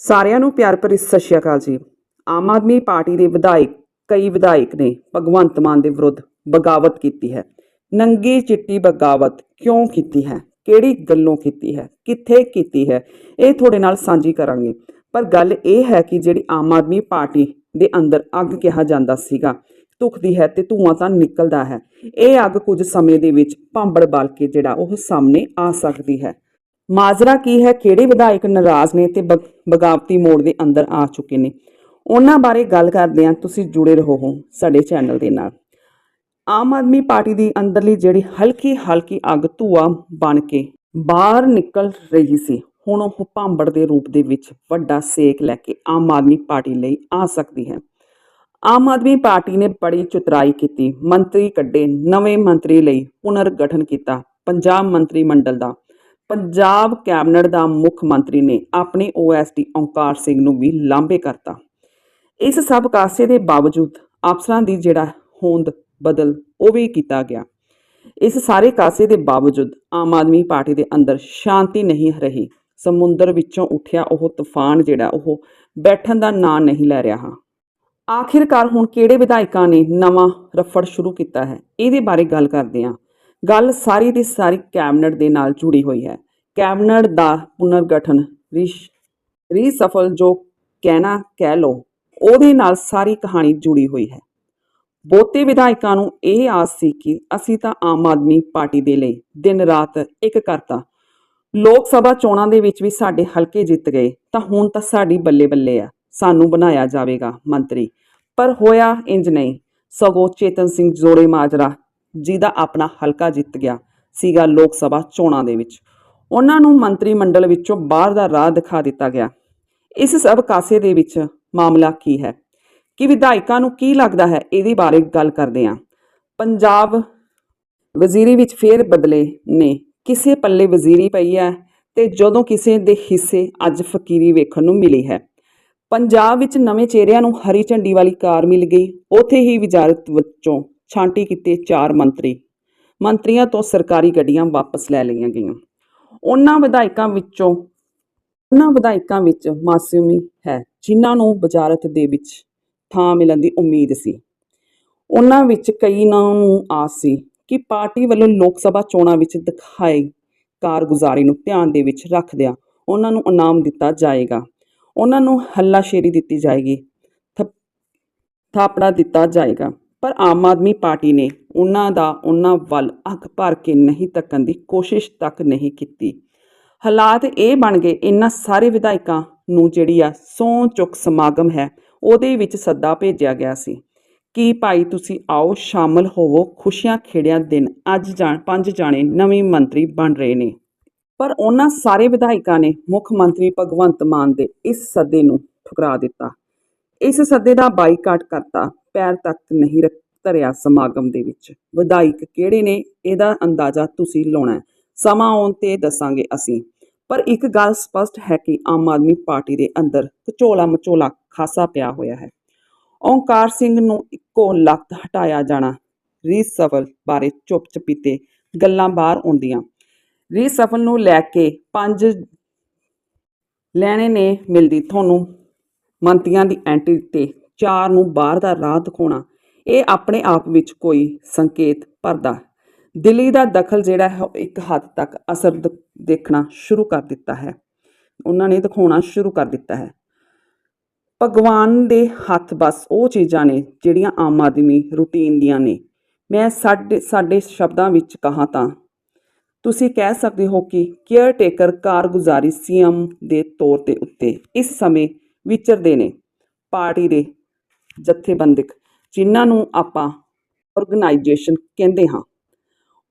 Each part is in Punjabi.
ਸਾਰਿਆਂ ਨੂੰ ਪਿਆਰ ਭਰੀ ਸਤਿ ਸ਼੍ਰੀ ਅਕਾਲ ਜੀ। ਆਮ ਆਦਮੀ ਪਾਰਟੀ ਦੇ ਵਿਧਾਇਕ, ਕਈ ਵਿਧਾਇਕ ਨੇ ਭਗਵੰਤ ਮਾਨ ਦੇ ਵਿਰੁੱਧ ਬਗਾਵਤ ਕੀਤੀ ਹੈ। ਨੰਗੀ ਚਿੱਟੀ ਬਗਾਵਤ ਕਿਉਂ ਕੀਤੀ ਹੈ? ਕਿਹੜੀ ਗੱਲੋਂ ਕੀਤੀ ਹੈ? ਕਿੱਥੇ ਕੀਤੀ ਹੈ? ਇਹ ਤੁਹਾਡੇ ਨਾਲ ਸਾਂਝੀ ਕਰਾਂਗੇ। ਪਰ ਗੱਲ ਇਹ ਹੈ ਕਿ ਜਿਹੜੀ ਆਮ ਆਦਮੀ ਪਾਰਟੀ ਦੇ ਅੰਦਰ ਅੱਗ ਕਿਹਾ ਜਾਂਦਾ ਸੀਗਾ, ਧੁਖਦੀ ਹੈ ਤੇ ਧੂਆਂ ਤਾਂ ਨਿਕਲਦਾ ਹੈ। ਇਹ ਅੱਗ ਕੁਝ ਸਮੇਂ ਦੇ ਵਿੱਚ ਭਾਂਬੜ ਬਲ ਕੇ ਜਿਹੜਾ ਉਹ ਸਾਹਮਣੇ ਆ ਸਕਦੀ ਹੈ। ਮਾਜਰਾ ਕੀ ਹੈ, ਕਿਹੜੇ ਵਿਧਾਇਕ ਨਾਰਾਜ਼ ਨੇ ਤੇ ਬਗਾਵਤੀ ਮੋੜ ਦੇ ਅੰਦਰ ਆ ਚੁੱਕੇ ਨੇ। ਉਹਨਾਂ ਬਾਰੇ ਗੱਲ ਕਰਦੇ ਹਾਂ, ਤੁਸੀਂ ਜੁੜੇ ਰਹੋ ਹੋ ਸਾਡੇ ਚੈਨਲ ਦੇ ਨਾਲ। ਆਮ ਆਦਮੀ ਪਾਰਟੀ ਦੀ ਅੰਦਰਲੀ ਜਿਹੜੀ ਹਲਕੀ ਹਲਕੀ ਅੱਗ ਧੂਆ ਬਣ ਕੇ ਬਾਹਰ ਨਿਕਲ ਰਹੀ ਸੀ, ਹੁਣ ਉਹ ਭਾਂਬੜ ਦੇ ਰੂਪ ਦੇ ਵਿੱਚ ਵੱਡਾ ਸੇਕ ਲੈ ਕੇ ਆਮ ਆਦਮੀ ਪਾਰਟੀ ਲਈ ਆ ਸਕਦੀ ਹੈ। ਆਮ ਆਦਮੀ ਪਾਰਟੀ ਨੇ ਬੜੀ ਚੁਤਰਾਈ ਕੀਤੀ, ਮੰਤਰੀ ਕੱਢੇ, ਨਵੇਂ ਮੰਤਰੀ ਲਈ ਪੁਨਰ ਗਠਨ ਕੀਤਾ, ਪੰਜਾਬ ਮੰਤਰੀ ਮੰਡਲ ਦਾ। ਪੰਜਾਬ ਕੈਬਨਿਟ ਦਾ ਮੁੱਖ ਮੰਤਰੀ ਨੇ ਆਪਣੇ ਓਐਸਡੀ ਓਂਕਾਰ ਸਿੰਘ ਨੂੰ ਵੀ ਲਾਂਭੇ ਕਰਤਾ। ਇਸ ਸਭ ਕਾਸੇ ਦੇ ਬਾਵਜੂਦ ਅਫਸਰਾਂ ਦੀ ਜਿਹੜਾ ਹੋਂਦ ਬਦਲ ਉਹ ਵੀ ਕੀਤਾ ਗਿਆ। ਇਸ ਸਾਰੇ ਕਾਸੇ ਦੇ ਬਾਵਜੂਦ ਆਮ ਆਦਮੀ ਪਾਰਟੀ ਦੇ ਅੰਦਰ ਸ਼ਾਂਤੀ ਨਹੀਂ ਰਹੀ। ਸਮੁੰਦਰ ਵਿੱਚੋਂ ਉੱਠਿਆ ਉਹ ਤੂਫਾਨ ਜਿਹੜਾ ਉਹ ਬੈਠਣ ਦਾ ਨਾਂ ਨਹੀਂ ਲੈ ਰਿਹਾ ਆਖਿਰਕਾਰ ਹੁਣ ਕਿਹੜੇ ਵਿਧਾਇਕਾਂ ਨੇ ਨਵਾਂ ਰਫੜ ਸ਼ੁਰੂ ਕੀਤਾ ਹੈ? ਇਹਦੇ ਬਾਰੇ ਗੱਲ ਕਰਦੇ ਹਾਂ। ਗੱਲ ਸਾਰੀ ਦੀ ਸਾਰੀ ਕੈਬਨਿਟ ਦੇ ਨਾਲ ਜੁੜੀ ਹੋਈ ਹੈ। ਕੈਬਨਿਟ ਦਾ ਪੁਨਰਗਠਨ ਰਿਸ਼ ਰੀਸਫਲ ਜੋ ਕਹਿਣਾ ਕਹਿ ਲੋ ਉਹਦੇ ਨਾਲ ਸਾਰੀ ਕਹਾਣੀ ਜੁੜੀ ਹੋਈ ਹੈ। ਬਹੁਤੇ ਵਿਧਾਇਕਾਂ ਨੂੰ ਇਹ ਆਸ ਸੀ ਕਿ ਅਸੀਂ ਤਾਂ ਆਮ ਆਦਮੀ ਪਾਰਟੀ ਦੇ ਲਈ ਦਿਨ ਰਾਤ ਇੱਕ ਕਰਤਾ। ਲੋਕ ਸਭਾ ਚੋਣਾਂ ਦੇ ਵਿੱਚ ਵੀ ਸਾਡੇ ਹਲਕੇ ਜਿੱਤ ਗਏ, ਤਾਂ ਹੁਣ ਤਾਂ ਸਾਡੀ ਬੱਲੇ ਬੱਲੇ ਆ, ਸਾਨੂੰ ਬਣਾਇਆ ਜਾਵੇਗਾ ਮੰਤਰੀ। ਪਰ ਹੋਇਆ ਇੰਜ ਨਹੀਂ। ਸਗੋਂ ਚੇਤਨ ਸਿੰਘ ਜੋੜੇ ਮਾਜਰਾ ਜਿਹਦਾ ਆਪਣਾ ਹਲਕਾ ਜਿੱਤ ਗਿਆ ਸੀਗਾ ਲੋਕ ਸਭਾ ਚੋਣਾਂ ਦੇ ਵਿੱਚ। ਉਹਨਾਂ ਨੂੰ ਮੰਤਰੀ ਮੰਡਲ ਵਿੱਚੋਂ ਬਾਹਰ ਦਾ ਰਾਹ ਦਿਖਾ ਦਿੱਤਾ ਗਿਆ। ਇਸ ਸਭ ਕਾਸੇ ਦੇ ਵਿੱਚ ਮਾਮਲਾ ਕੀ ਹੈ? ਕਿ ਵਿਧਾਇਕਾਂ ਨੂੰ ਕੀ ਲੱਗਦਾ ਹੈ? ਇਹਦੇ ਬਾਰੇ ਗੱਲ ਕਰਦੇ ਹਾਂ। ਪੰਜਾਬ ਵਜ਼ੀਰੀ ਵਿੱਚ ਫੇਰ ਬਦਲੇ ਨੇ। ਕਿਸੇ ਪੱਲੇ ਵਜ਼ੀਰੀ ਪਈ ਹੈ ਤੇ ਜਦੋਂ ਕਿਸੇ ਦੇ ਹਿੱਸੇ ਅੱਜ ਫਕੀਰੀ ਵੇਖਣ ਨੂੰ ਮਿਲੀ ਹੈ। ਪੰਜਾਬ ਵਿੱਚ ਨਵੇਂ ਚਿਹਰਿਆਂ ਨੂੰ ਹਰੀ ਝੰਡੀ ਵਾਲੀ ਕਾਰ ਮਿਲ ਗਈ। ਉੱਥੇ ਹੀ ਵਜ਼ਾਰਤ ਵਿੱਚੋਂ ਛਾਂਟੀ ਕੀਤੇ ਚਾਰ ਮੰਤਰੀ। ਮੰਤਰੀਆਂ ਤੋਂ ਸਰਕਾਰੀ ਗੱਡੀਆਂ ਵਾਪਸ ਲੈ ਲਈਆਂ ਗਈਆਂ। ਉਹਨਾਂ ਵਿਧਾਇਕਾਂ ਵਿੱਚੋਂ, ਉਹਨਾਂ ਵਿਧਾਇਕਾਂ ਵਿੱਚ ਮਾਸੂਮੀ ਹੈ, ਜਿਨ੍ਹਾਂ ਨੂੰ ਬਜ਼ਾਰਤ ਦੇ ਵਿੱਚ ਥਾਂ ਮਿਲਣ ਦੀ ਉਮੀਦ ਸੀ। ਉਹਨਾਂ ਵਿੱਚ ਕਈਆਂ ਨੂੰ ਆਸ ਸੀ ਕਿ ਪਾਰਟੀ ਵੱਲੋਂ ਲੋਕ ਸਭਾ ਚੋਣਾਂ ਵਿੱਚ ਦਿਖਾਈ ਕਾਰਗੁਜ਼ਾਰੀ ਨੂੰ ਧਿਆਨ ਦੇ ਵਿੱਚ ਰੱਖਦਿਆਂ ਉਹਨਾਂ ਨੂੰ ਇਨਾਮ ਦਿੱਤਾ ਜਾਏਗਾ। ਉਹਨਾਂ ਨੂੰ ਹੱਲਾਸ਼ੇਰੀ ਦਿੱਤੀ ਜਾਏਗੀ ਥ- ਥਾਪੜਾ ਦਿੱਤਾ ਜਾਏਗਾ। ਪਰ ਆਮ ਆਦਮੀ ਪਾਰਟੀ ਨੇ ਉਹਨਾਂ ਦਾ ਉਹਨਾਂ ਵੱਲ ਅੱਖ ਭਰ ਕੇ ਨਹੀਂ ਤੱਕਣ ਦੀ ਕੋਸ਼ਿਸ਼ ਤੱਕ ਨਹੀਂ ਕੀਤੀ। ਹਾਲਾਤ ਇਹ ਬਣ ਗਏ, ਇਹਨਾਂ ਸਾਰੇ ਵਿਧਾਇਕਾਂ ਨੂੰ ਜਿਹੜੀ ਆ ਸਹੁੰ ਚੁੱਕ ਸਮਾਗਮ ਹੈ, ਉਹਦੇ ਵਿੱਚ ਸੱਦਾ ਭੇਜਿਆ ਗਿਆ ਸੀ। ਕਿ ਭਾਈ ਤੁਸੀਂ ਆਓ, ਸ਼ਾਮਲ ਹੋਵੋ, ਖੁਸ਼ੀਆਂ ਖੇੜਿਆਂ ਦਿਨ, ਅੱਜ ਜਾਣ ਪੰਜ ਜਾਣੇ ਨਵੇਂ ਮੰਤਰੀ ਬਣ ਰਹੇ ਨੇ। ਪਰ ਉਹਨਾਂ ਸਾਰੇ ਵਿਧਾਇਕਾਂ ਨੇ ਮੁੱਖ ਮੰਤਰੀ ਭਗਵੰਤ ਮਾਨ ਦੇ ਇਸ ਸੱਦੇ ਨੂੰ ਠੁਕਰਾ ਦਿੱਤਾ। ਇਸ ਸੱਦੇ ਦਾ ਬਾਈਕਾਟ ਕਰਤਾ। ਪੈਰ ਤੱਕ ਨਹੀਂ ਧਰਿਆ ਸਮਾਗਮ ਦੇ ਵਿੱਚ। ਵਿਧਾਇਕ ਕਿਹੜੇ ਨੇ, ਇਹਦਾ ਅੰਦਾਜ਼ਾ ਤੁਸੀਂ ਲਾਉਣਾ ਸਮਾਂ ਆਉਣ ਤੇ ਦੱਸਾਂਗੇ ਅਸੀਂ। ਪਰ ਇੱਕ ਗੱਲ ਸਪਸ਼ਟ ਹੈ ਕਿ ਆਮ ਆਦਮੀ ਪਾਰਟੀ ਦੇ ਅੰਦਰ ਝੋਲਾ ਮਚੋਲਾ ਖਾਸਾ ਪਿਆ ਹੋਇਆ ਹੈ। ਓਂਕਾਰ ਸਿੰਘ ਨੂੰ ਇੱਕੋ ਲਖਤ ਹਟਾਇਆ ਜਾਣਾ, ਰੀਸਫਲ ਬਾਰੇ ਚੁੱਪ ਚਪੀਤੇ ਗੱਲਾਂ ਬਾਹਰ ਆਉਂਦੀਆਂ। ਰੀਸਫਲ ਨੂੰ ਲੈ ਕੇ ਪੰਜ ਲੈਣੇ ਨੇ ਮਿਲਦੀ। ਤੁਹਾਨੂੰ ਮੰਤਰੀਆਂ ਦੀ ਐਂਟਰੀ ਤੇ ਚਾਰ ਨੂੰ ਬਾਹਰ ਦਾ ਰਾਹ ਦਿਖਾਉਣਾ, ਇਹ ਆਪਣੇ ਆਪ ਵਿੱਚ ਕੋਈ ਸੰਕੇਤ ਭਰਦਾ ਦਿੱਲੀ ਦਾ ਦਖਲ ਜਿਹੜਾ ਹੈ ਉਹ ਇੱਕ ਹੱਦ ਤੱਕ ਅਸਰ ਦੇਖਣਾ ਸ਼ੁਰੂ ਕਰ ਦਿੱਤਾ ਹੈ। ਉਹਨਾਂ ਨੇ ਦਿਖਾਉਣਾ ਸ਼ੁਰੂ ਕਰ ਦਿੱਤਾ ਹੈ। ਭਗਵਾਨ ਦੇ ਹੱਥ ਬਸ ਉਹ ਚੀਜ਼ਾਂ ਨੇ ਜਿਹੜੀਆਂ ਆਮ ਆਦਮੀ ਰੂਟੀਨ ਦੀਆਂ ਨੇ। ਮੈਂ ਸਾਡੇ ਸਾਡੇ ਸ਼ਬਦਾਂ ਵਿੱਚ ਕਹਾ ਤਾਂ, ਤੁਸੀਂ ਕਹਿ ਸਕਦੇ ਹੋ ਕਿ ਕੇਅਰ ਟੇਕਰ ਕਾਰਗੁਜ਼ਾਰੀ ਸੀਐਮ ਦੇ ਤੌਰ ਤੇ ਉੱਤੇ ਇਸ ਸਮੇਂ ਵਿਚਰਦੇ ਨੇ। ਪਾਰਟੀ ਦੇ ਜਥੇਬੰਦਕ, ਜਿਨ੍ਹਾਂ ਨੂੰ ਆਪਾਂ ਆਰਗੇਨਾਈਜੇਸ਼ਨ ਕਹਿੰਦੇ ਹਾਂ।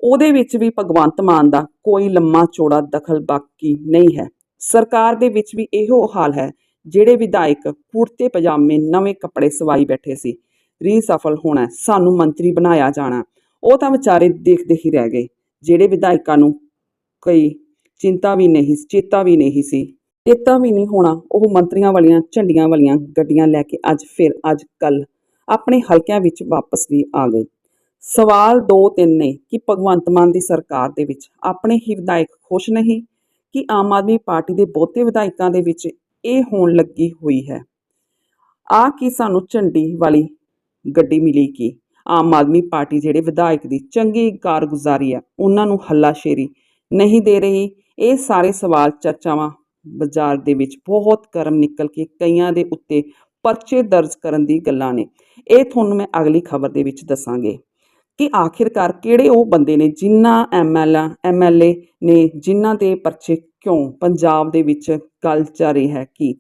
ਉਹਦੇ ਵਿੱਚ ਵੀ ਭਗਵੰਤ ਮਾਨ ਦਾ ਕੋਈ ਲੰਮਾ ਚੌੜਾ ਦਖਲ ਬਾਕੀ ਨਹੀਂ ਹੈ। ਸਰਕਾਰ ਦੇ ਵਿੱਚ ਵੀ ਇਹੋ ਹਾਲ ਹੈ, ਜਿਹੜੇ ਵਿਧਾਇਕ ਕੁੜਤੇ ਪਜਾਮੇ, ਨਵੇਂ ਕੱਪੜੇ ਸਵਾਈ ਬੈਠੇ ਸੀ। ਰੀਸਫਲ ਹੋਣਾ, ਸਾਨੂੰ ਮੰਤਰੀ ਬਣਾਇਆ ਜਾਣਾ, ਉਹ ਤਾਂ ਵਿਚਾਰੇ ਦੇਖਦੇ ਹੀ ਰਹਿ ਗਏ, ਜਿਹੜੇ ਵਿਧਾਇਕਾਂ ਨੂੰ ਕਈ ਚਿੰਤਾ ਵੀ ਨਹੀਂ, ਚੇਤਾ ਵੀ ਨਹੀਂ ਸੀ। ਚੇਤਾ ਵੀ ਨਹੀਂ ਹੋਣਾ। ਉਹ ਮੰਤਰੀਆਂ ਵਾਲੀਆਂ, ਝੰਡੀਆਂ ਵਾਲੀਆਂ ਗੱਡੀਆਂ ਲੈ ਕੇ ਅੱਜ ਫਿਰ, ਅੱਜ ਕੱਲ ਆਪਣੇ ਹਲਕਿਆਂ ਵਿੱਚ ਵਾਪਸ ਵੀ ਆ ਗਏ। ਸਵਾਲ ਦੋ ਤਿੰਨ ਨੇ ਕਿ ਭਗਵੰਤ ਮਾਨ ਦੀ ਸਰਕਾਰ ਦੇ ਵਿੱਚ ਆਪਣੇ ਹੀ ਵਿਧਾਇਕ ਖੁਸ਼ ਨਹੀਂ, ਕਿ ਆਮ ਆਦਮੀ ਪਾਰਟੀ ਦੇ ਬਹੁਤੇ ਵਿਧਾਇਕਾਂ ਦੇ ਵਿੱਚ ਇਹ ਹੋਣ ਲੱਗੀ ਹੋਈ ਹੈ? ਆ ਕੀ ਸਾਨੂੰ ਝੰਡੀ ਵਾਲੀ ਗੱਡੀ ਮਿਲੀ ਕਿ? ਆਮ ਆਦਮੀ ਪਾਰਟੀ ਜਿਹੜੇ ਵਿਧਾਇਕ ਦੀ ਚੰਗੀ ਕਾਰਗੁਜ਼ਾਰੀ ਆ, ਉਹਨਾਂ ਨੂੰ ਹੱਲਾਸ਼ੇਰੀ ਨਹੀਂ ਦੇ ਰਹੀ। ਇਹ ਸਾਰੇ ਸਵਾਲ, ਚਰਚਾਵਾਂ ਬਾਜ਼ਾਰ ਦੇ ਵਿੱਚ ਬਹੁਤ ਗਰਮ ਨਿਕਲ ਕੇ ਕਈਆਂ ਦੇ ਉੱਤੇ ਪਰਚੇ ਦਰਜ ਕਰਨ ਦੀ ਗੱਲਾਂ ਨੇ। ਇਹ ਤੁਹਾਨੂੰ ਮੈਂ ਅਗਲੀ ਖਬਰ ਦੇ ਵਿੱਚ ਦੱਸਾਂਗੇ ਕਿ ਆਖਿਰਕਾਰ ਕਿਹੜੇ ਉਹ ਬੰਦੇ ਨੇ ਜਿਨ੍ਹਾਂ ਐਮਐਲ ਐਮਐਲਏ ਨੇ ਜਿਨ੍ਹਾਂ ਦੇ ਪਰਚੇ ਕਿਉਂ ਪੰਜਾਬ ਦੇ ਵਿੱਚ ਗੱਲ ਚੱਲ ਰਹੀ ਹੈ ਕਿ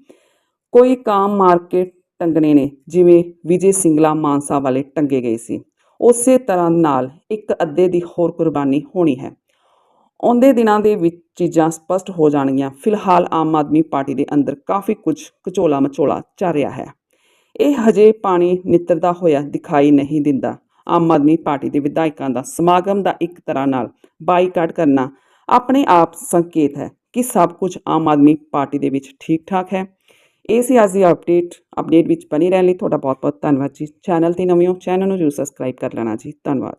ਕੋਈ ਕਾਮ ਮਾਰਕੀਟ ਟੰਗਣੇ ਨੇ, ਜਿਵੇਂ ਵਿਜੇ ਸਿੰਗਲਾ ਮਾਨਸਾ ਵਾਲੇ ਟੰਗੇ ਗਏ ਸੀ। ਉਸੇ ਤਰ੍ਹਾਂ ਨਾਲ ਇੱਕ ਅੱਧੇ ਦੀ ਹੋਰ ਕੁਰਬਾਨੀ ਹੋਣੀ ਹੈ। ਆਉਂਦੇ ਦਿਨਾਂ ਦੇ ਵਿੱਚ ਚੀਜ਼ਾਂ ਸਪਸ਼ਟ ਹੋ ਜਾਣਗੀਆਂ। ਫਿਲਹਾਲ ਆਮ ਆਦਮੀ ਪਾਰਟੀ ਦੇ ਅੰਦਰ ਕਾਫੀ ਕੁਝ ਕਚੋਲਾ ਮਚੋਲਾ ਚੱਲ ਰਿਹਾ ਹੈ। ਇਹ ਹਜੇ ਪਾਣੀ ਨਿੱਤਰਦਾ ਹੋਇਆ ਦਿਖਾਈ ਨਹੀਂ ਦਿੰਦਾ। ਆਮ ਆਦਮੀ ਪਾਰਟੀ ਦੇ ਵਿਧਾਇਕਾਂ ਦਾ ਸਮਾਗਮ ਦਾ ਇੱਕ ਤਰ੍ਹਾਂ ਨਾਲ ਬਾਈਕਾਟ ਕਰਨਾ ਆਪਣੇ ਆਪ ਸੰਕੇਤ ਹੈ ਕਿ ਸਭ ਕੁਝ ਆਮ ਆਦਮੀ ਪਾਰਟੀ ਦੇ ਵਿੱਚ ਠੀਕ ਠਾਕ ਹੈ। ਇਹ ਸੀ ਅੱਜ ਦੀ ਅਪਡੇਟ। ਅਪਡੇਟ ਵਿੱਚ ਬਣੀ ਰਹਿਣ ਲਈ ਤੁਹਾਡਾ ਬਹੁਤ ਬਹੁਤ ਧੰਨਵਾਦ ਜੀ। ਚੈਨਲ ਤੇ ਨਵੇਂ ਹੋ, ਚੈਨਲ ਨੂੰ ਜਰੂਰ ਸਬਸਕ੍ਰਾਈਬ ਕਰ ਲੈਣਾ ਜੀ। ਧੰਨਵਾਦ।